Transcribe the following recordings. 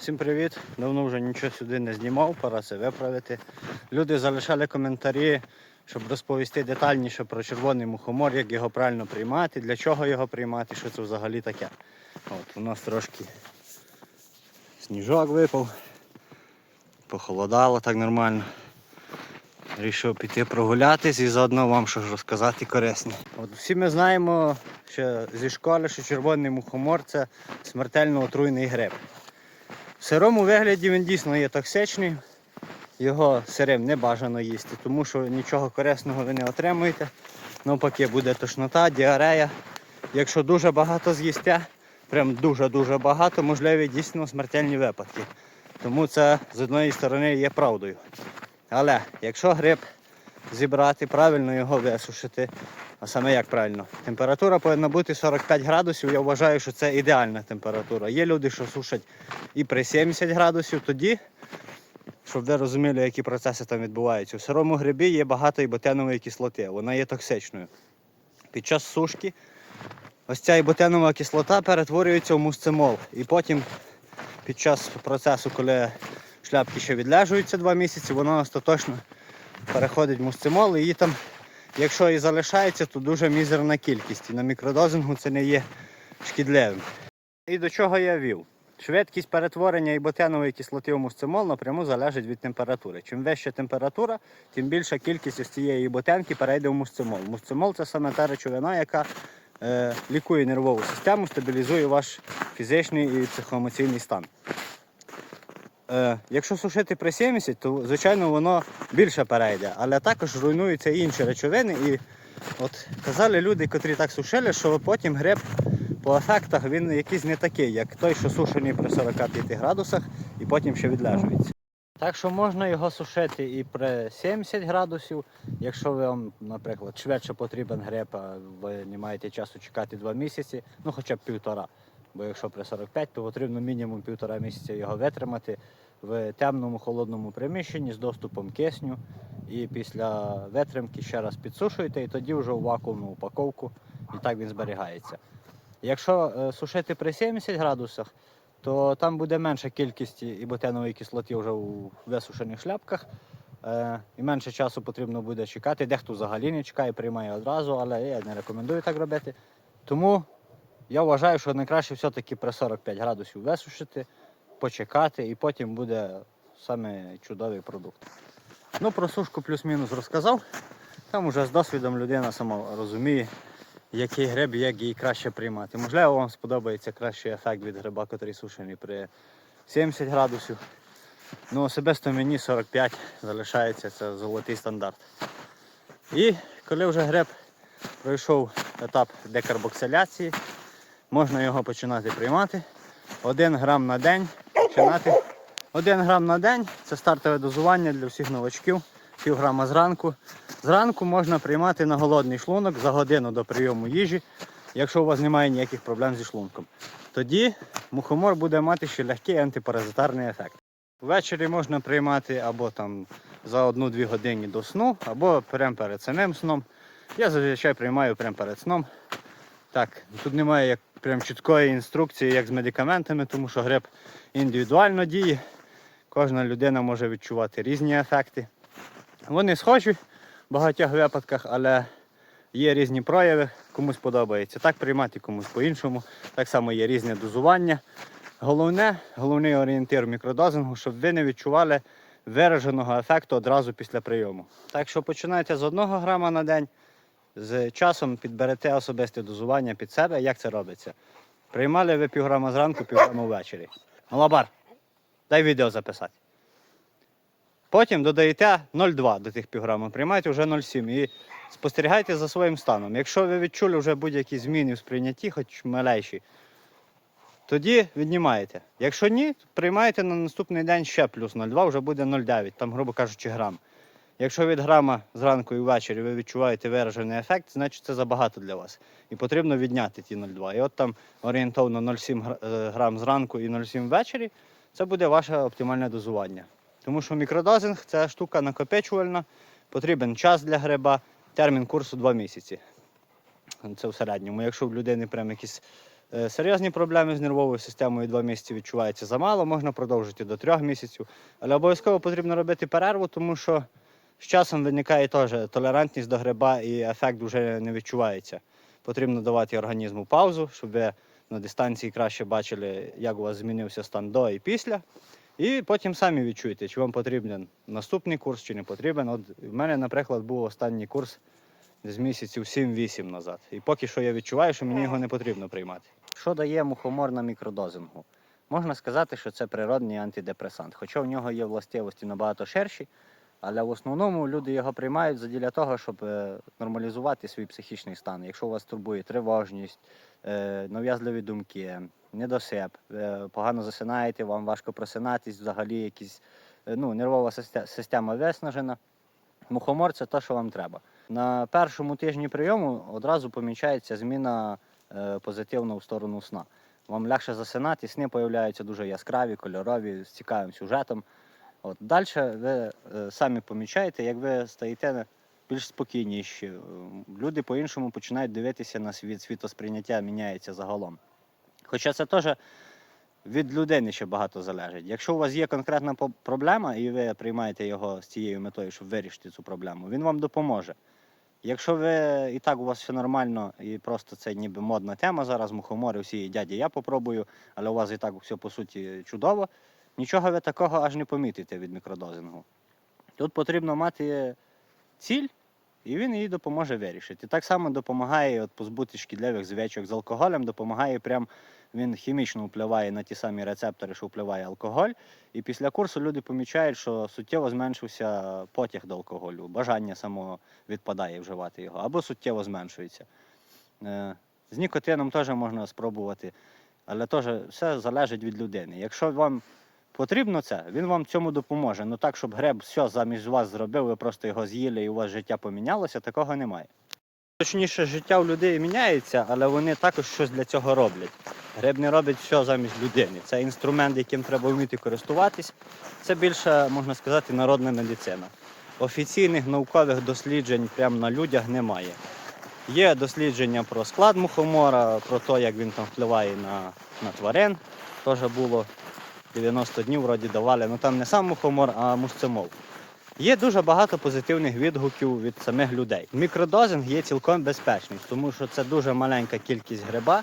Всім привіт! Давно вже нічого сюди не знімав, пора це виправити. Люди залишали коментарі, щоб розповісти детальніше про червоний мухомор, як його правильно приймати, для чого його приймати, що це взагалі таке. От, у нас трошки сніжок випав, похолодало так нормально. Рішив піти прогулятись і заодно вам щось розказати корисне. От всі ми знаємо ще зі школи, що червоний мухомор це смертельно отруйний гриб. В сирому вигляді він дійсно є токсичний. Його сирим не бажано їсти, тому що нічого корисного ви не отримуєте. Навпаки, буде тошнота, діарея. Якщо дуже багато з'їсте, прям дуже-дуже багато, можливі дійсно смертельні випадки. Тому це з одної сторони є правдою. Але якщо гриб зібрати, правильно його висушити, а саме як правильно? Температура повинна бути 45 градусів. Я вважаю, що це ідеальна температура. Є люди, що сушать і при 70 градусів, тоді, щоб ви розуміли, які процеси там відбуваються. У сирому грибі є багато іботенової кислоти, вона є токсичною. Під час сушки ось ця іботенова кислота перетворюється в мусцимол. І потім під час процесу, коли шляпки ще відлежуються два місяці, воно остаточно переходить в мусцимол, і її там, якщо і залишається, то дуже мізерна кількість. І на мікродозингу це не є шкідливим. І до чого я вів? Швидкість перетворення іботенової кислоти в мусцимол напряму залежить від температури. Чим вища температура, тим більша кількість із цієї іботенки перейде в мусцимол. Мусцимол це саме та речовина, яка е, лікує нервову систему, стабілізує ваш фізичний і психоемоційний стан. Е, якщо сушити при 70, то звичайно воно більше перейде, але також руйнуються інші речовини. І от казали люди, котрі так сушили, що потім гриб по ефектах він якийсь не такий, як той, що сушений при 45 градусах і потім ще відлежується. Так що можна його сушити і при 70 градусів, якщо вам, наприклад, швидше потрібен гриб, а ви не маєте часу чекати 2 місяці, ну хоча б півтора. Бо якщо при 45, то потрібно мінімум півтора місяця його витримати в темному холодному приміщенні з доступом кисню. І після витримки ще раз підсушуєте і тоді вже у вакуумну упаковку і так він зберігається. Якщо е, сушити при 70 градусах, то там буде менша кількість іботенової кислоти вже у висушених шляпках. Е, і менше часу потрібно буде чекати. Дехто взагалі не чекає, приймає одразу, але я не рекомендую так робити. Тому я вважаю, що найкраще все-таки при 45 градусів висушити, почекати і потім буде саме чудовий продукт. Ну, про сушку плюс-мінус розказав. Там уже з досвідом людина сама розуміє, який гриб, як її краще приймати. Можливо, вам сподобається кращий ефект від гриба, який сушений при 70 градусів. Ну, особисто мені 45 залишається, це золотий стандарт. І коли вже гриб пройшов етап декарбоксиляції, можна його починати приймати. Один грам на день починати. Один грам на день це стартове дозування для всіх новачків. Пів грама зранку. Зранку можна приймати на голодний шлунок за годину до прийому їжі, якщо у вас немає ніяких проблем зі шлунком. Тоді мухомор буде мати ще легкий антипаразитарний ефект. Ввечері можна приймати або там за 1-2 години до сну, або прямо перед самим сном. Я зазвичай приймаю прямо перед сном. Так, тут немає як прям чіткої інструкції, як з медикаментами, тому що гриб індивідуально діє. Кожна людина може відчувати різні ефекти. Вони схожі в багатьох випадках, але є різні прояви, комусь подобається так приймати, комусь по-іншому. Так само є різне дозування. Головне, головний орієнтир мікродозингу, щоб ви не відчували вираженого ефекту одразу після прийому. Так що починайте з 1 грама на день, з часом підберете особисте дозування під себе. Як це робиться? Приймали ви півграма зранку, півграма ввечері. Малабар, дай відео записати. Потім додаєте 0,2 до тих півграма, приймаєте вже 0,7 і спостерігайте за своїм станом. Якщо ви відчули вже будь-які зміни в сприйнятті, хоч малейші, тоді віднімаєте. Якщо ні, приймаєте на наступний день ще плюс 0,2, вже буде 0,9, там, грубо кажучи, грам. Якщо від грама зранку і ввечері ви відчуваєте виражений ефект, значить це забагато для вас. І потрібно відняти ті 0,2. І от там орієнтовно 0,7 е, грам зранку і 0,7 ввечері, це буде ваше оптимальне дозування. Тому що мікродозинг це штука накопичувальна, потрібен час для гриба, термін курсу 2 місяці. Це в середньому. Якщо в людини прям якісь Е, Серйозні проблеми з нервовою системою 2 місяці відчуваються замало, можна продовжити до 3 місяців. Але обов'язково потрібно робити перерву, тому що з часом виникає теж толерантність до гриба і ефект вже не відчувається. Потрібно давати організму паузу, щоб ви на дистанції краще бачили, як у вас змінився стан до і після. І потім самі відчуєте, чи вам потрібен наступний курс, чи не потрібен. От в мене, наприклад, був останній курс з місяців 7-8 назад. І поки що я відчуваю, що мені його не потрібно приймати. Що дає мухомор на мікродозингу? Можна сказати, що це природний антидепресант, хоча в нього є властивості набагато ширші, але в основному люди його приймають задля того, щоб е, нормалізувати свій психічний стан. Якщо у вас турбує тривожність, е, нав'язливі думки, недосип, погано засинаєте, вам важко просинатись, взагалі якісь е, ну, нервова система виснажена. Мухомор це те, що вам треба. На першому тижні прийому одразу помічається зміна е, позитивна в сторону сна. Вам легше засинати, сни появляються дуже яскраві, кольорові, з цікавим сюжетом. От. Далі ви е, самі помічаєте, як ви стаєте більш спокійніші. Е, Люди по-іншому починають дивитися на світ, світосприйняття міняється загалом. Хоча це теж від людини ще багато залежить. Якщо у вас є конкретна проблема, і ви приймаєте його з цією метою, щоб вирішити цю проблему, він вам допоможе. Якщо ви і так у вас все нормально, і просто це ніби модна тема зараз, мухомори всі їдять, і я попробую, але у вас і так все по суті чудово, нічого ви такого аж не помітите від мікродозингу. Тут потрібно мати ціль, і він її допоможе вирішити. Так само допомагає от, позбути шкідливих звичок з алкоголем, допомагає прям він хімічно впливає на ті самі рецептори, що впливає алкоголь. І після курсу люди помічають, що суттєво зменшився потяг до алкоголю, бажання само відпадає вживати його, або суттєво зменшується. Е, З нікотином теж можна спробувати, але теж все залежить від людини. Якщо вам потрібно це, він вам цьому допоможе. Ну так, щоб греб все замість вас зробив, ви просто його з'їли і у вас життя помінялося, такого немає. Точніше, життя у людей міняється, але вони також щось для цього роблять. Гриб не робить все замість людини. Це інструмент, яким треба вміти користуватись. Це більше, можна сказати, народна медицина. Офіційних наукових досліджень прямо на людях немає. Є дослідження про склад мухомора, про те, як він там впливає на, на тварин. Теж було 90 днів вроді давали. Ну там не сам мухомор, а мусцимол. Є дуже багато позитивних відгуків від самих людей. Мікродозинг є цілком безпечний, тому що це дуже маленька кількість гриба,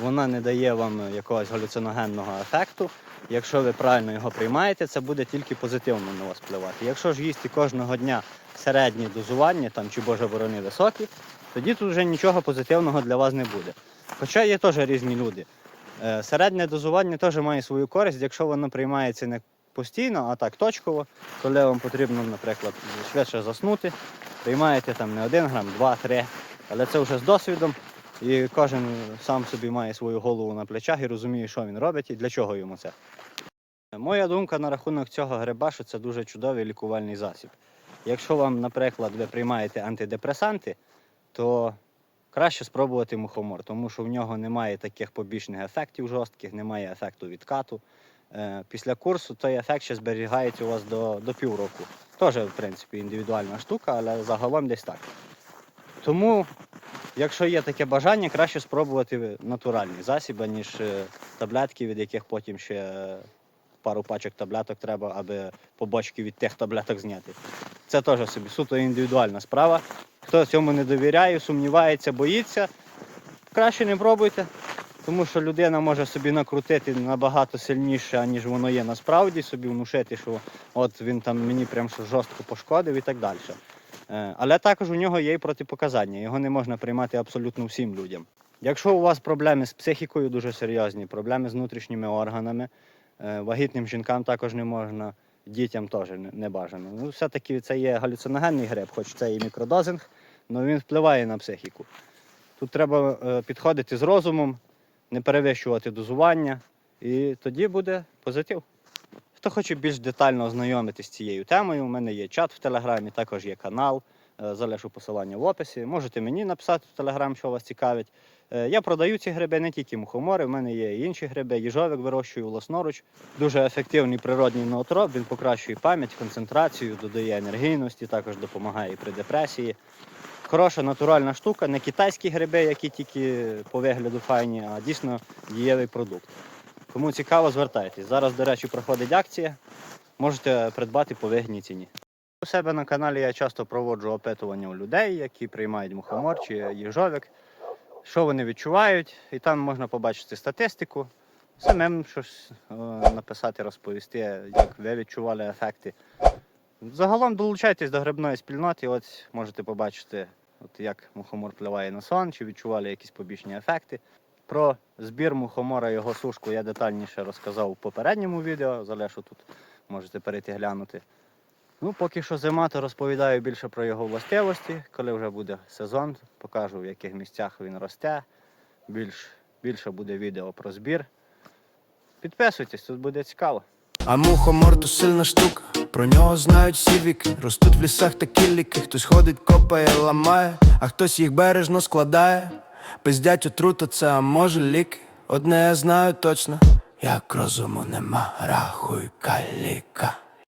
вона не дає вам якогось галюциногенного ефекту. Якщо ви правильно його приймаєте, це буде тільки позитивно на вас впливати. Якщо ж їсти кожного дня середні дозування, там чи боже борони високі, тоді тут вже нічого позитивного для вас не буде. Хоча є теж різні люди. Е, Середнє дозування теж має свою користь, якщо воно приймається не постійно, а так точково, коли вам потрібно, наприклад, швидше заснути, приймаєте там не один грам, два-три, але це вже з досвідом. І кожен сам собі має свою голову на плечах і розуміє, що він робить і для чого йому це. Моя думка на рахунок цього гриба, що це дуже чудовий лікувальний засіб. Якщо вам, наприклад, ви приймаєте антидепресанти, то краще спробувати мухомор, тому що в нього немає таких побічних ефектів жорстких, немає ефекту відкату. Е, Після курсу той ефект ще зберігається у вас до, до півроку. Теж, в принципі, індивідуальна штука, але загалом десь так. Тому, якщо є таке бажання, краще спробувати натуральні засіби, ніж е, таблетки, від яких потім ще пару пачок таблеток треба, аби побочки від тих таблеток зняти. Це теж собі суто індивідуальна справа. Хто цьому не довіряє, сумнівається, боїться, краще не пробуйте, тому що людина може собі накрутити набагато сильніше, ніж воно є насправді, собі внушити, що от він там мені прям жорстко пошкодив і так далі. Е, Але також у нього є і протипоказання. Його не можна приймати абсолютно всім людям. Якщо у вас проблеми з психікою дуже серйозні, проблеми з внутрішніми органами, е, вагітним жінкам також не можна, дітям теж не- бажано. Ну, все-таки це є галюциногенний гриб, хоч це і мікродозинг, але він впливає на психіку. Тут треба е, підходити з розумом, не перевищувати дозування, і тоді буде позитив. Хто хоче більш детально ознайомитися з цією темою, у мене є чат в Телеграмі, також є канал. е, Залишу посилання в описі. Можете мені написати в Телеграм, що вас цікавить. Е, Я продаю ці гриби не тільки мухомори, в мене є і інші гриби, їжовик вирощую власноруч. Дуже ефективний природній ноотроп, він покращує пам'ять, концентрацію, додає енергійності, також допомагає при депресії. Хороша натуральна штука, не китайські гриби, які тільки по вигляду файні, а дійсно дієвий продукт. Кому цікаво, звертайтесь. Зараз, до речі, проходить акція. Можете придбати по вигідній ціні. У себе на каналі я часто проводжу опитування у людей, які приймають мухомор чи їжовик, що вони відчувають, і там можна побачити статистику, самим щось е, написати, розповісти, як ви відчували ефекти. Загалом долучайтесь до грибної спільноти, от можете побачити, от як мухомор впливає на сон, чи відчували якісь побічні ефекти. Про збір мухомора і його сушку я детальніше розказав у попередньому відео, залишу тут, можете перейти глянути. Ну, поки що зима, то розповідаю більше про його властивості. Коли вже буде сезон, покажу в яких місцях він росте. Більш, більше буде відео про збір. Підписуйтесь, тут буде цікаво. А мухомор то сильна штука, про нього знають всі віки. Ростуть в лісах такі ліки, хтось ходить, копає, ламає, а хтось їх бережно складає. Пиздять отрута, це а може ліки. Одне я знаю точно, як розуму нема, рахуй каліка.